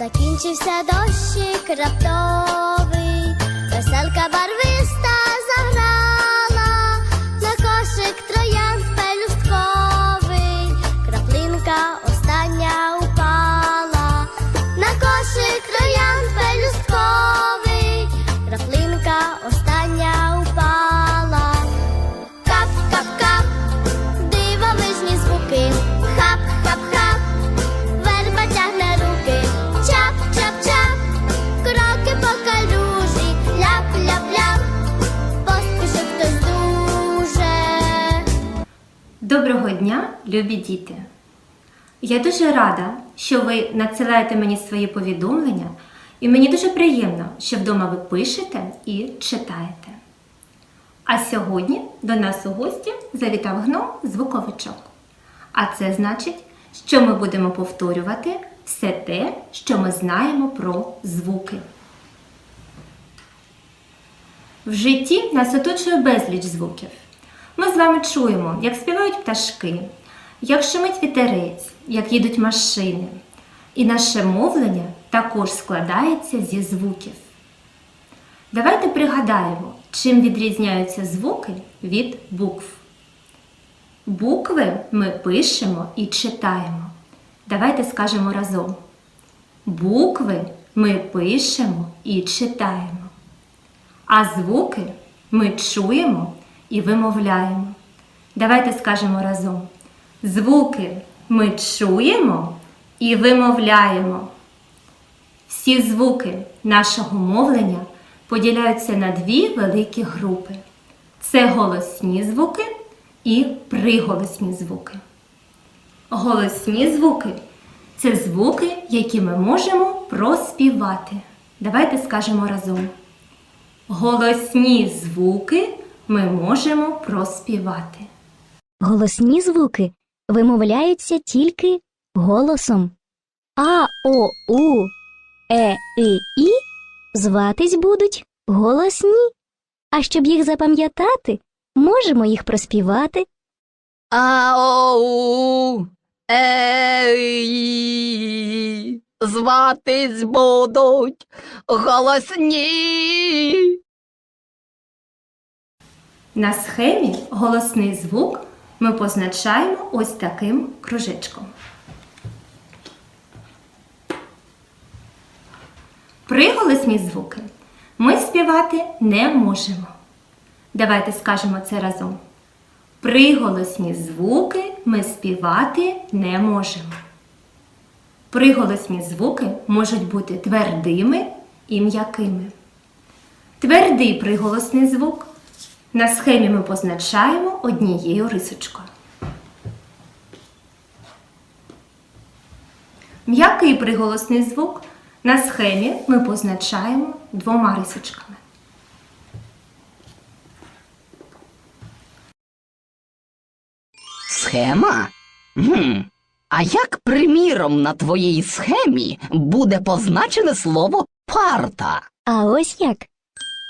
Закінчився дощик раптовий, веселка барвиста Доброго дня, любі діти! Я дуже рада, що ви надсилаєте мені свої повідомлення, і мені дуже приємно, що вдома ви пишете і читаєте. А сьогодні до нас у гості завітав гном звуковичок. А це значить, що ми будемо повторювати все те, що ми знаємо про звуки. В житті нас оточує безліч звуків. Вами чуємо, як співають пташки, як шумить вітерець, як їдуть машини. І наше мовлення також складається зі звуків. Давайте пригадаємо, чим відрізняються звуки від букв. Букви ми пишемо і читаємо. Давайте скажемо разом. Букви ми пишемо і читаємо. А звуки ми чуємо і вимовляємо. Давайте скажемо разом. Звуки ми чуємо і вимовляємо. Всі звуки нашого мовлення поділяються на дві великі групи: це голосні звуки і приголосні звуки. Голосні звуки це звуки, які ми можемо проспівати. Давайте скажемо разом. Голосні звуки ми можемо проспівати. Голосні звуки вимовляються тільки голосом. А, О, У, Е, И, І зватись будуть голосні. А щоб їх запам'ятати, можемо їх проспівати. Ау, ей, зватись будуть голосні. На схемі голосний звук ми позначаємо ось таким кружечком. Приголосні звуки ми співати не можемо. Давайте скажемо це разом. Приголосні звуки ми співати не можемо. Приголосні звуки можуть бути твердими і м'якими. Твердий приголосний звук на схемі ми позначаємо однією рисочкою. М'який приголосний звук на схемі ми позначаємо двома рисочками. Схема? Гм. А як, приміром, на твоїй схемі буде позначене слово парта? А ось як.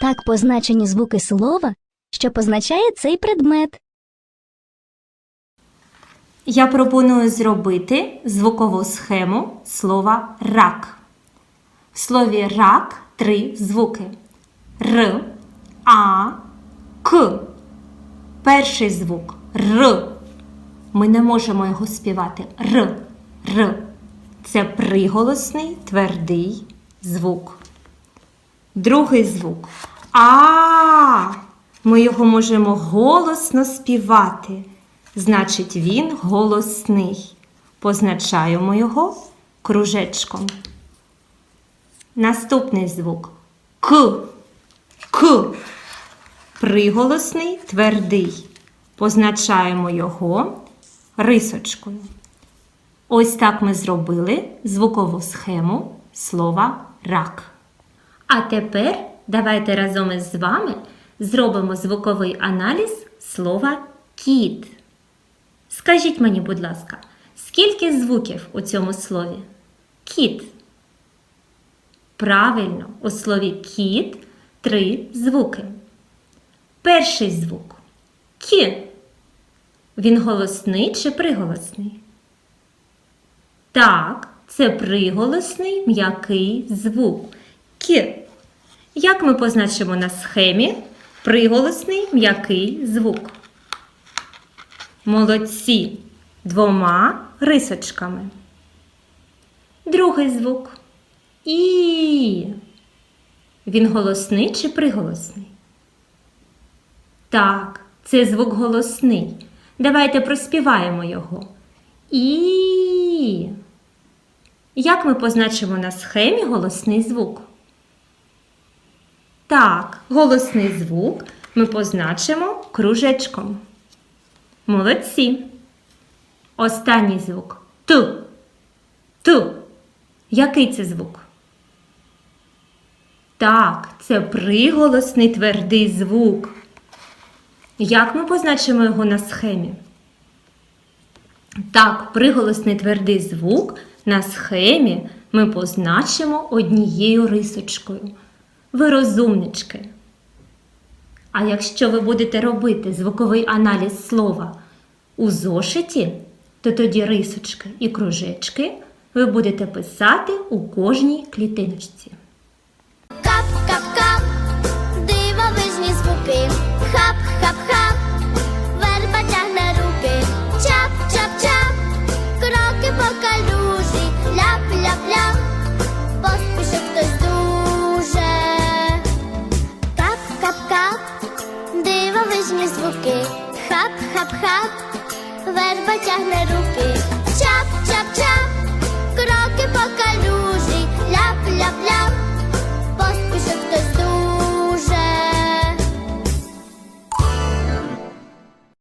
Так позначені звуки слова, що позначає цей предмет. Я пропоную зробити звукову схему слова рак. В слові рак три звуки Р, А, К. Перший звук Р. Ми не можемо його співати. Р. Р. Це приголосний твердий звук. Другий звук А. Ми його можемо голосно співати. Значить, він голосний. Позначаємо його кружечком. Наступний звук К. К. Приголосний твердий. Позначаємо його рисочкою. Ось так ми зробили звукову схему слова рак. А тепер давайте разом із вами зробимо звуковий аналіз слова кіт. Скажіть мені, будь ласка, скільки звуків у цьому слові? Кіт. Правильно, у слові кіт три звуки. Перший звук кі. Він голосний чи приголосний? Так, це приголосний м'який звук. К. Як ми позначимо на схемі приголосний м'який звук? Молодці двома рисочками. Другий звук. І. Він голосний чи приголосний? Так, це звук голосний. Давайте проспіваємо його. І. Як ми позначимо на схемі голосний звук? Так, голосний звук ми позначимо кружечком. Молодці. Останній звук. Ту. Ту. Який це звук? Так, це приголосний твердий звук. Як ми позначимо його на схемі? Так, приголосний твердий звук на схемі ми позначимо однією рисочкою. Ви розумнички. А якщо ви будете робити звуковий аналіз слова у зошиті, то тоді рисочки і кружечки ви будете писати у кожній клітиночці. тягне руки.